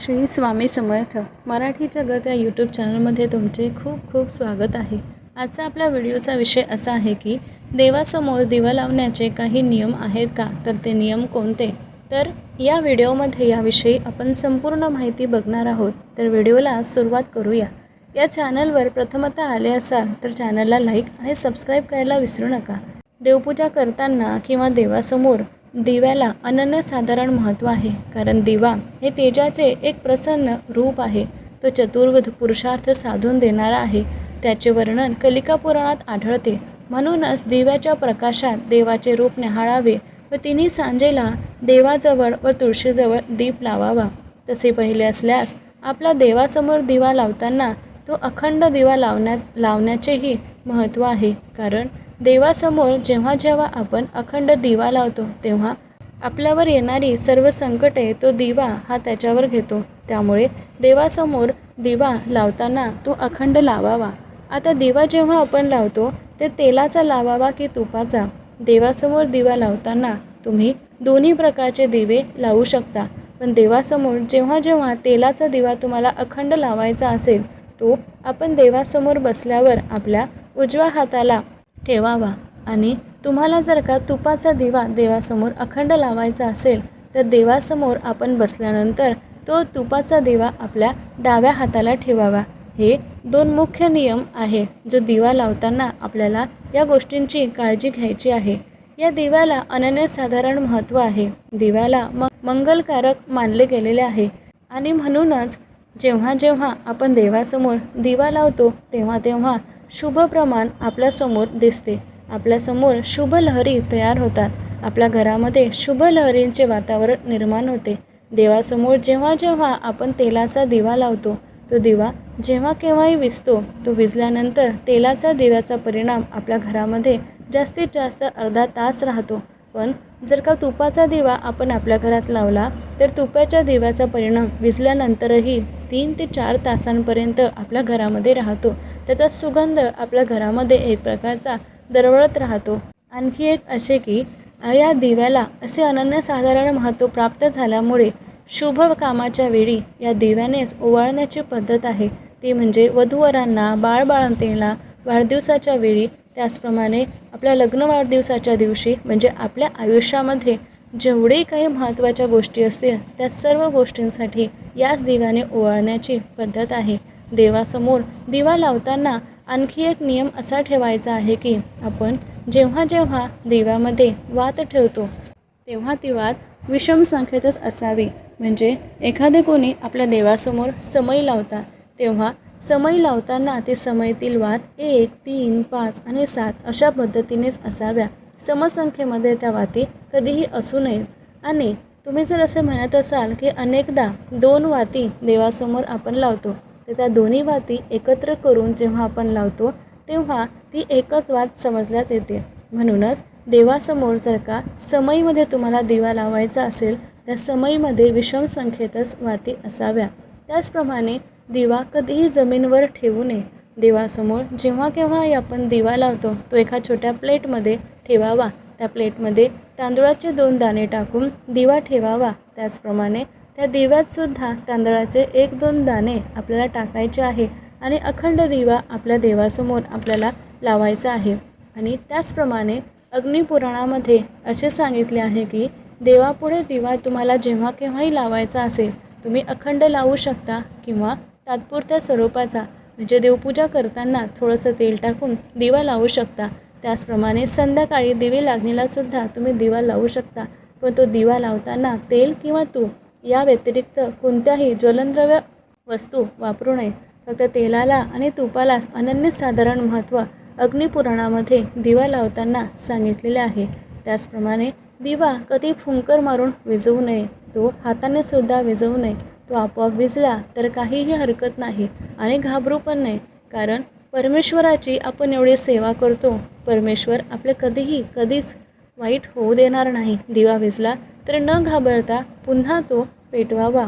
श्री स्वामी समर्थ मराठी जगत या यूट्यूब चॅनलमध्ये तुमचे खूप खूप स्वागत आहे. आजचा आपल्या व्हिडिओचा विषय असा आहे की देवासमोर दिवा लावण्याचे काही नियम आहेत का? तर ते नियम कोणते? तर या व्हिडिओमध्ये याविषयी आपण संपूर्ण माहिती बघणार आहोत. तर व्हिडिओला सुरुवात करूया. या चॅनलवर प्रथमतः आले असाल तर चॅनलला लाईक आणि सबस्क्राईब करायला विसरू नका. देवपूजा करताना किंवा देवासमोर दिव्याला अनन्यसाधारण महत्त्व आहे कारण दिवा हे तेजाचे एक प्रसन्न रूप आहे. तो चतुर्विध पुरुषार्थ साधून देणारा आहे. त्याचे वर्णन कलिका पुराणात आढळते. म्हणूनच दिव्याच्या प्रकाशात देवाचे रूप निहाळावे व तिन्ही सांजेला देवाजवळ व तुळशीजवळ दीप लावावा. तसे पहिले असल्यास आपला देवासमोर दिवा लावताना तो अखंड दिवा लावण्यास लावण्याचेही महत्त्व आहे कारण देवासमोर जेव्हा जेव्हा आपण अखंड दिवा लावतो तेव्हा आपल्यावर येणारी सर्व संकटे तो दिवा हा त्याच्यावर घेतो. त्यामुळे देवासमोर दिवा लावताना तो अखंड लावावा. आता दिवा जेव्हा आपण लावतो ते तेलाचा लावावा की तुपाचा? देवासमोर दिवा लावताना तुम्ही दोन्ही प्रकारचे दिवे लावू शकता. पण देवासमोर जेव्हा जेव्हा तेलाचा दिवा तुम्हाला अखंड लावायचा असेल तो आपण देवासमोर बसल्यावर आपल्या उजव्या हाताला ठेवावा. आणि तुम्हाला जर का तुपाचा दिवा देवासमोर अखंड लावायचा असेल तर देवासमोर आपण बसल्यानंतर तो तुपाचा दिवा आपल्या डाव्या हाताला ठेवावा. हे दोन मुख्य नियम आहे जो दिवा लावताना आपल्याला या गोष्टींची काळजी घ्यायची आहे. या दिव्याला अनन्यसाधारण महत्त्व आहे. दिव्याला म मंगलकारक मानले गेलेले आहे. आणि म्हणूनच जेव्हा जेव्हा आपण देवासमोर दिवा लावतो तेव्हा तेव्हा शुभ प्रमाण आपल्यासमोर दिसते. आपल्यासमोर शुभ लहरी तयार होतात. आपल्या घरामध्ये शुभ लहरींचे वातावरण निर्माण होते. देवासमोर जेव्हा जेव्हा आपण तेलाचा दिवा लावतो तो दिवा जेव्हा केव्हाही विजतो तो विजल्यानंतर तेलाचा दिव्याचा परिणाम आपल्या घरामध्ये जास्तीत जास्त अर्धा तास राहतो. पण जर का तुपाचा दिवा आपण आपल्या घरात लावला तर तुपाच्या दिव्याचा परिणाम विजल्यानंतरही तीन ते चार तासांपर्यंत आपल्या घरामध्ये राहतो. त्याचा सुगंध आपल्या घरामध्ये एक प्रकारचा दरवळत राहतो. आणखी एक असे की या दिव्याला असे अनन्यसाधारण महत्त्व प्राप्त झाल्यामुळे शुभ कामाच्या वेळी या दिव्यानेच ओवाळण्याची पद्धत आहे. ती म्हणजे वधूवरांना बाळबाळंतीला वाढदिवसाच्या वेळी त्याचप्रमाणे आपल्या लग्न वाढदिवसाच्या दिवशी म्हणजे आपल्या आयुष्यामध्ये जेवढे काही महत्त्वाच्या गोष्टी असतील त्या सर्व गोष्टींसाठी याच दिव्याने ओवाळण्याची पद्धत आहे. देवासमोर दिवा लावताना आणखी एक नियम असा ठेवायचा आहे की आपण जेव्हा जेव्हा दिव्यामध्ये वात ठेवतो तेव्हा ती वात विषम संख्येतच असावी. म्हणजे एखादे कोणी आपल्या देवासमोर समई लावतात तेव्हा समई लावताना ते समईतील वात एक तीन पाच आणि सात अशा पद्धतीनेच असाव्या. समसंख्येमध्ये त्या वाती कधीही असू नयेत. आणि तुम्ही जर असे म्हणत असाल की अनेकदा दोन वाती देवासमोर आपण लावतो तर त्या दोन्ही वाती एकत्र करून जेव्हा आपण लावतो तेव्हा ती एकच वात समजल्याच येते. म्हणूनच देवासमोर जर का समईमध्ये तुम्हाला दिवा लावायचा असेल त्या समईमध्ये विषम संख्येतच वाती असाव्या. त्याचप्रमाणे दिवा कधीही जमीनवर ठेवू नये. देवासमोर जेव्हा केव्हाही आपण दिवा लावतो तो एका छोट्या प्लेटमध्ये ठेवावा. त्या प्लेटमध्ये तांदूळाचे दोन दाणे टाकून दिवा ठेवावा. त्याचप्रमाणे त्या दिव्यातसुद्धा तांदळाचे एक दोन दाणे आपल्याला टाकायचे आहे आणि अखंड दिवा आपल्या देवासमोर आपल्याला लावायचा आहे. आणि त्याचप्रमाणे अग्निपुराणामध्ये असे सांगितले आहे की देवापुढे दिवा तुम्हाला जेव्हा केव्हाही लावायचा असेल तुम्ही अखंड लावू शकता किंवा तात्पुरत्या स्वरूपाचा म्हणजे देवपूजा करताना थोडंसं तेल टाकून दिवा लावू शकता. त्याचप्रमाणे संध्याकाळी दिवे लागणीलासुद्धा तुम्ही दिवा लावू शकता. पण तो दिवा लावताना तेल किंवा तूप या व्यतिरिक्त कोणत्याही ज्वलनद्रव्य वस्तू वापरू नये. फक्त तेलाला आणि तुपाला अनन्यसाधारण महत्त्व अग्निपुराणामध्ये दिवा लावताना सांगितलेले आहे. त्याचप्रमाणे दिवा कधी फुंकर मारून विजवू नये. तो हाताने सुद्धा विजवू नये. तो आपोआप विजला तर काहीही हरकत नाही आणि घाबरू पण नाही. कारण परमेश्वराची आपण एवढी सेवा करतो परमेश्वर आपले कधीही कधीच वाईट होऊ देणार नाही. दिवा विजला तर न घाबरता पुन्हा तो पेटवावा.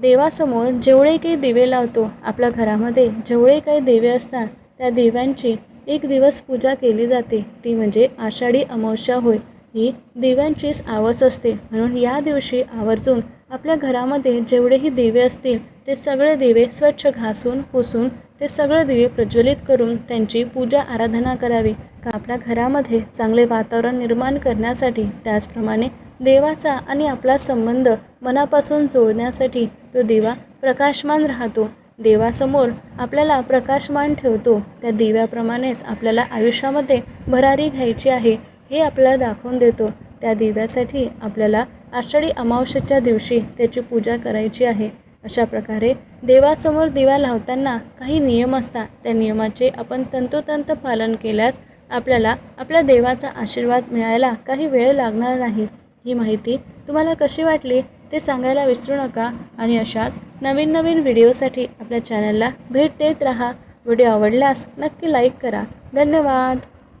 देवासमोर जेवढे काही दिवे लावतो आपल्या घरामध्ये जेवढे काही दिवे असतात त्या दिव्यांची एक दिवस पूजा केली जाते. ती म्हणजे आषाढी अमावस्या होय. ही दिव्यांचीच आवस असते. म्हणून या दिवशी आवर्जून आपल्या घरामध्ये जेवढेही दिवे असतील ते सगळे दिवे स्वच्छ घासून पुसून ते सगळे दिवे प्रज्वलित करून त्यांची पूजा आराधना करावी. का आपल्या घरामध्ये चांगले वातावरण निर्माण करण्यासाठी त्याचप्रमाणे देवाचा आणि आपला संबंध मनापासून जोडण्यासाठी तो दिवा प्रकाशमान राहतो. देवासमोर आपल्याला प्रकाशमान ठेवतो. त्या दिव्याप्रमाणेच आपल्याला आयुष्यामध्ये भरारी घ्यायची आहे हे आपल्याला दाखवून देतो. त्या दिव्यासाठी आपल्याला आषाढी अमावस्येच्या दिवशी त्याची पूजा करायची आहे. अशा प्रकारे देवासमोर दिवा लावताना काही नियम असतात त्या नियमाचे आपण तंतोतंत पालन केल्यास आपल्याला आपल्या देवाचा आशीर्वाद मिळायला काही वेळ लागणार नाही. ही माहिती तुम्हाला कशी वाटली ते सांगायला विसरू नका आणि अशाच नवीन नवीन व्हिडिओसाठी आपल्या चॅनलला भेट देत राहा. व्हिडिओ आवडल्यास नक्की लाईक करा. धन्यवाद.